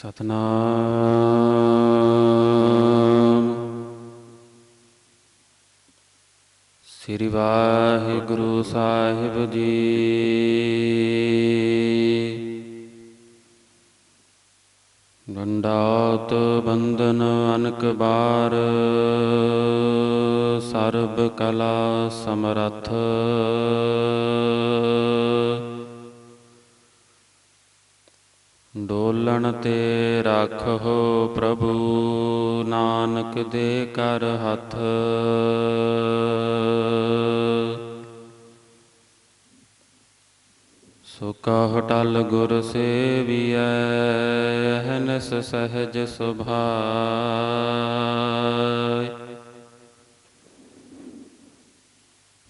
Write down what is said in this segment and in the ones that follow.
ਸਤਨਾਮ। ਸ੍ਰੀ ਵਾਹਿਗੁਰੂ ਸਾਹਿਬ ਜੀ। ਗੰਡਾਤ ਬੰਧਨ ਅਨਕ ਬਾਰ ਸਰਬ ਕਲਾ ਸਮਰਥ। ਡੋਲਣ ਤੇ ਰੱਖੋ ਪ੍ਰਭੂ, ਨਾਨਕ ਦੇ ਕਰ ਹੱਥ। ਸੋ ਕਹ ਟਲ ਗੁਰ ਸੇਵੀਐ, ਹਨਸ ਸਹਜ ਸੁਭਾਇ।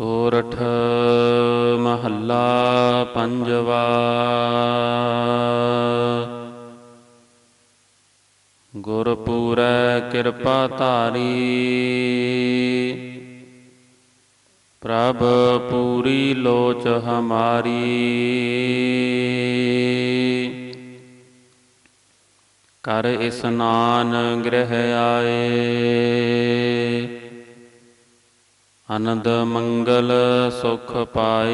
ਸੋਰਠ ਮਹੱਲਾ ਪੰਜਵਾ। ਗੁਰਪੂਰੈ ਕਿਰਪਾ ਧਾਰੀ। ਪ੍ਰਭ ਪੂਰੀ ਲੋਚ ਹਮਾਰੀ। ਕਰ ਇਸਨਾਨ ਗ੍ਰਹਿ ਆਏ। ਅਨੰਦ ਮੰਗਲ ਸੁਖ ਪਾਏ।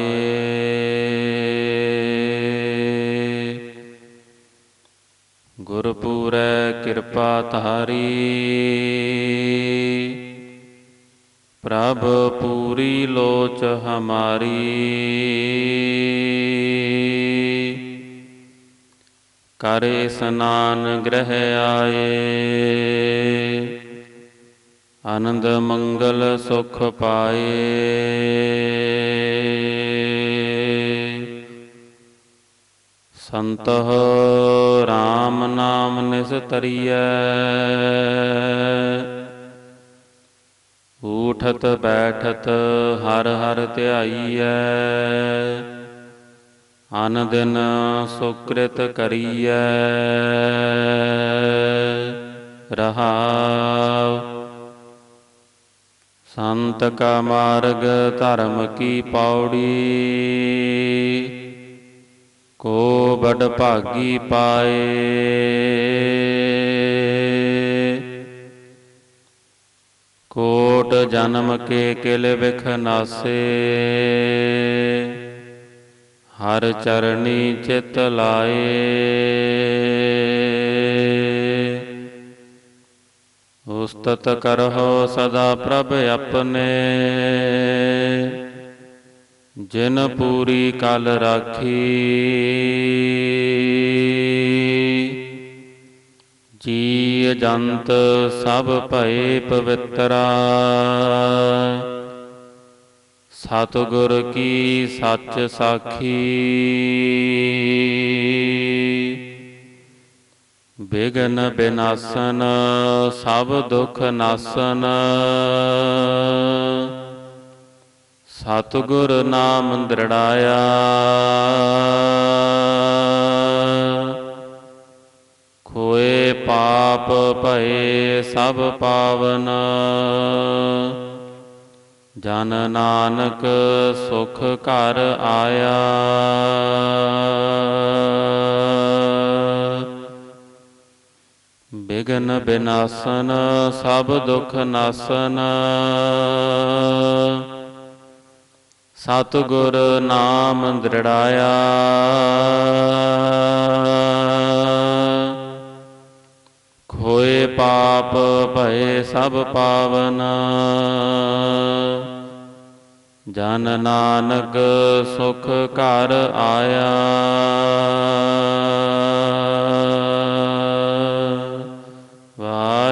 ਗੁਰਪੂਰੈ ਕਿਰਪਾ ਧਾਰੀ। ਪ੍ਰਭ ਪੂਰੀ ਲੋਚ ਹਮਾਰੀ। ਕਰੇ ਸਨਾਨ ਗ੍ਰਹਿ ਆਏ। ਆਨੰਦ ਮੰਗਲ ਸੁਖ ਪਾਏ। ਸੰਤਹ RAM ਨਾਮ ਨਿਸਤਰੀਐ ਊਠਤ ਬੈਠਤ ਹਰ ਹਰ ਧਿਆਈਐ। ਅਨ ਦਿਨ ਸੁਕ੍ਰਿਤ ਕਰੀਐ। ਰਹਾਉ ਸੰਤ ਕਾ ਮਾਰਗ ਧਰਮ ਕੀ ਪੌੜੀ? ਕੋ ਬੜ ਭਾਗੀ ਪਾਏ? ਕੋਟ ਜਨਮ ਕੇ ਕਿਲ ਵਿਖ ਨਾਸੇ? ਹਰ ਚਰਣੀ ਚਿਤ ਲਾਏ? ਉਸਤਤ ਕਰਹੁ ਸਦਾ ਪ੍ਰਭ ਆਪਣੇ। ਜਿਨ ਪੂਰੀ ਕਲ ਰਾਖੀ ਜੀ ਜੰਤ ਸਭ ਭਏ ਪਵਿੱਤਰਾ। ਸਤਿਗੁਰ ਕੀ ਸੱਚ ਸਾਖੀ। ਬਿਗਨ ਬਿਨਾਸਨ, ਸਭ ਦੁਖ ਨਾਸਨ। ਸਤਿਗੁਰ ਨਾਮ ਦ੍ਰਿੜਾਇਆ। ਖੋਏ ਪਾਪ ਭਏ ਸਭ ਪਾਵਨ। ਜਨ ਨਾਨਕ ਸੁਖ ਘਰ ਆਇਆ। ਬਿਗਨ ਬਿਨਾਸਨ, ਸਭ ਦੁਖ ਨਾਸਨ। ਸਤਿਗੁਰ ਨਾਮ ਦ੍ਰਿੜਾਇਆ। ਖੋਏ ਪਾਪ, ਭਏ ਸਭ ਪਾਵਨ। ਜਨ ਨਾਨਕ ਸੁਖ ਘਰ ਆਇਆ।